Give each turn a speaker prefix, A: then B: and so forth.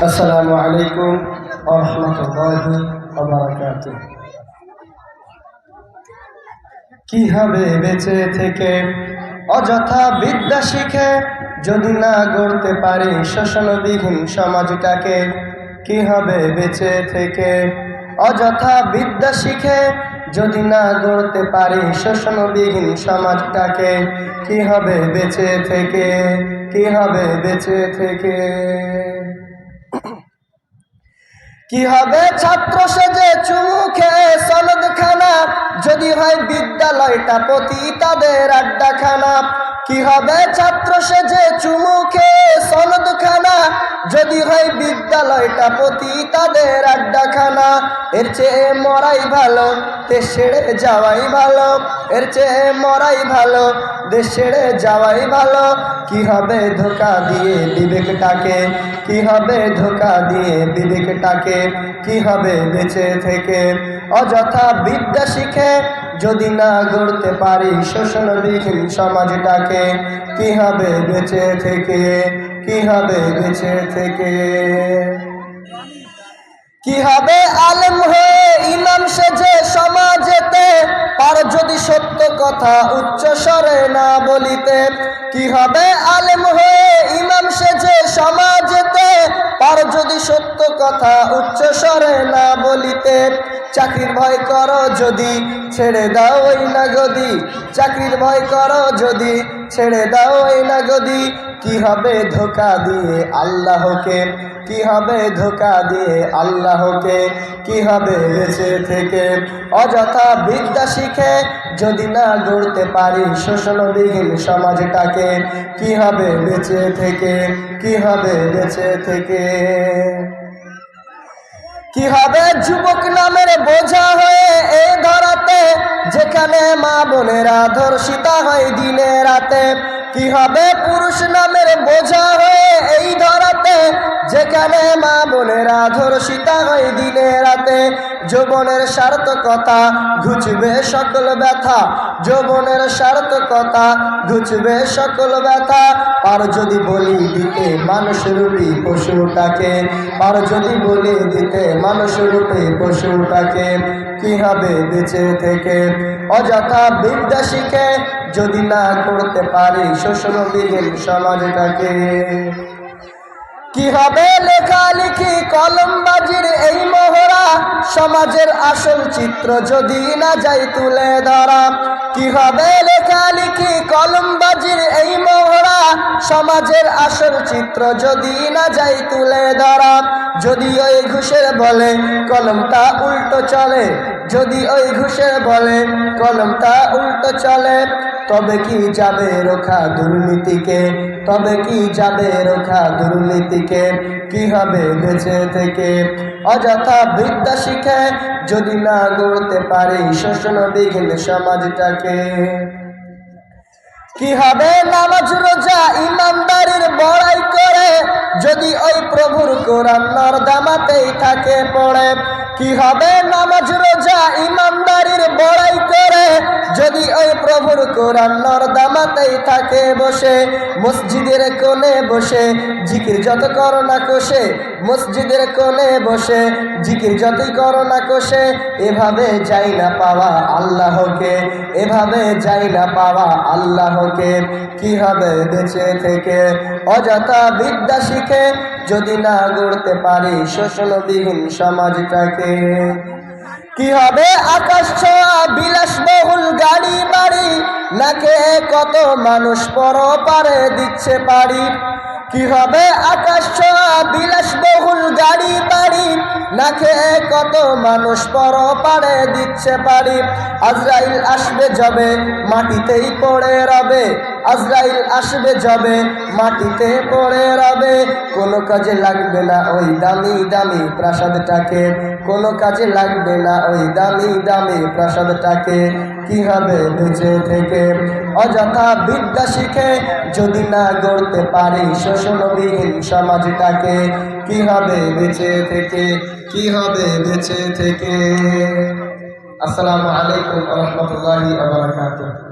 A: আসসালামু আলাইকুম রহমতুল্লাহি কি হবে বেঁচে থেকে অযথা বিদ্যা শিখে যদি না গড়তে পারি শোষণবিহীন সমাজটাকে কি হবে বেঁচে থেকে অযথা বিদ্যা শিখে যদি না গড়তে পারি শোষণবিহীন সমাজটাকে কি হবে বেঁচে থেকে কি হবে বেঁচে থেকে? কি হবে ছাত্র সেজে চুমু খেয়ে সনদ খানা যদি হয় বিদ্যালয়টা প্রতি তাদের আড্ডাখানা। কি হবে? ছাত্র সেজে চুমু খেয়ে সনদ খানা যদি হয় বিদ্যালয়টা প্রতি তাদের আড্ডাখানা। এর চেয়ে মরাই ভালো দেশ ছেড়ে যাওয়াই ভালো। এর চেয়ে মরাই ভালো দেশ ছেড়ে যাওয়াই ভালো। কি হবে ধোকা দিয়ে বিবেকটাকে? কি হবে ধোকা দিয়ে বিবেকটাকে? কি হবে বেঁচে থেকে? অযথা বিদ্যা শিখে যদি না গড়তে পারি শোষণবিহীন সমাজটাকে, কি হবে বেঁচে থেকে? কি হবে বেঁচে থেকে? কি হবে আলেম হয়ে ইমাম সেজে সমাজেতে? পার যদি কথা উচ্চ স্বরে না বলিতে, কি হবে আলেম হয়ে ইমাম সেজে সমাজেতে? পার যদি সত্য কথা উচ্চ স্বরে না বলিতে, চাকরির ভয় করো যদি ছেড়ে দাও ওই না গদি চাকরির ভয় করো যদি ছেড়ে দাও ওই না গদি কি হবে ধোকা দিয়ে আল্লাহকে? কি হবে ধোকা দিয়ে আল্লাহকে? কি হবে বেঁচে থেকে? অযথা বিদ্যা শিখে যদি না গড়তে পারি শোষণবিহীন সমাজটাকে, কি হবে বেঁচে থেকে? কি হবে বেঁচে থেকে? কি হবে যুবক নামের বোঝা হয়ে এই ধরাতে, যেখানে মা বোনেরা ধর্ষিতা হয় দিনে রাতে? কি হবে পুরুষ নামের বোঝা হয়ে এই ধরাতে, যেখানে মা বোনেরা ধর্ষিতা হয় দিনে রাতে? যৌবনের সার্থকতা ঘুচবে সকল ব্যথা। যৌবনের সার্থকতা ঘুচবে সকল ব্যথা। আর যদি বলি দিতে মানুষরূপী পশুটাকে, আর যদি বলি দিতে মানুষরূপী পশুটাকে, কি হবে বেঁচে থেকে? অযথা বিদ্যা শিখে যদি না করতে পারি শোষণবিহীন সমাজটাকে। কি হবে লেখালেখি, কলমবাজির এই সমাজের আসল চিত্র যদি না যাই তুলে ধরা, কি হবে লেখালেখি কলমবাজির এই মোহরা? সমাজের আসল চিত্র যদি না যাই তুলে ধরা, যদি ওই ঘুষের বলে কলমটা উল্টো চলে, যদি ওই ঘুষের বলে কলমটা উল্টো চলে তবে কি যাবে রোখা দুর্নীতিকে? তবে কি যাবে রোখা দুর্নীতিকে? কি হবে বেঁচে থেকে? অযথা বিদ্যা শিখে যদি না গড়তে পারি শোষণবিহীন সমাজটাকে। কি হবে নামাজ, রোজা, ইমানদারির বড়াই করে যদি ওই প্রভুর কোরআন নর্দামাতেই থাকে পড়ে? কি হবে নামাজ রোজা ইমানদারির বড়াই করে? যদি ওই প্রভুর কোরআন নর্দামাতেই থাকে বসে, মসজিদের কোণে বসে, জিকির যত করো না কোষে, মসজিদের কোণে বসে, জিকির যতই করো না কোষে, এভাবে যাই না পাওয়া আল্লাহকে, এভাবে যাই না পাওয়া আল্লাহকে। কি হবে বেঁচে থেকে? অযথা বিদ্যা শিখে যদি না গড়তে পারি শোষণবিহীন সমাজটাকে কি হবে? আকাশ ছোঁয়া বিলাসবহুল গাড়ি বাড়ি। নাকে কত মানুষ পর পারে দিচ্ছে পারি কি হবে? আকাশ ছোঁয়া বিলাসবহুল গাড়ি বাড়ি। নাকে কত মানুষ পর পারে দিচ্ছে পারি আজরাইল আসবে যাবে, মাটিতেই পড়ে রবে। আজরাইল আসবে যাবে, মাটিতে পড়ে রবে। কোনো কাজে লাগবে না ওই দামি দামি প্রাসাদটাকে। কোনো কাজে লাগবে না ওই দামি দামি প্রাসাদটাকে। কি হবে বেঁচে থেকে? অযথা বিদ্যা শিখে যদি না গড়তে পারি শোষণবিহীন সমাজটাকে। কি হবে বেঁচে থেকে? কি হবে বেঁচে থেকে? আসসালামু আলাইকুম রহমতুল্লাহি আবরকাতুহ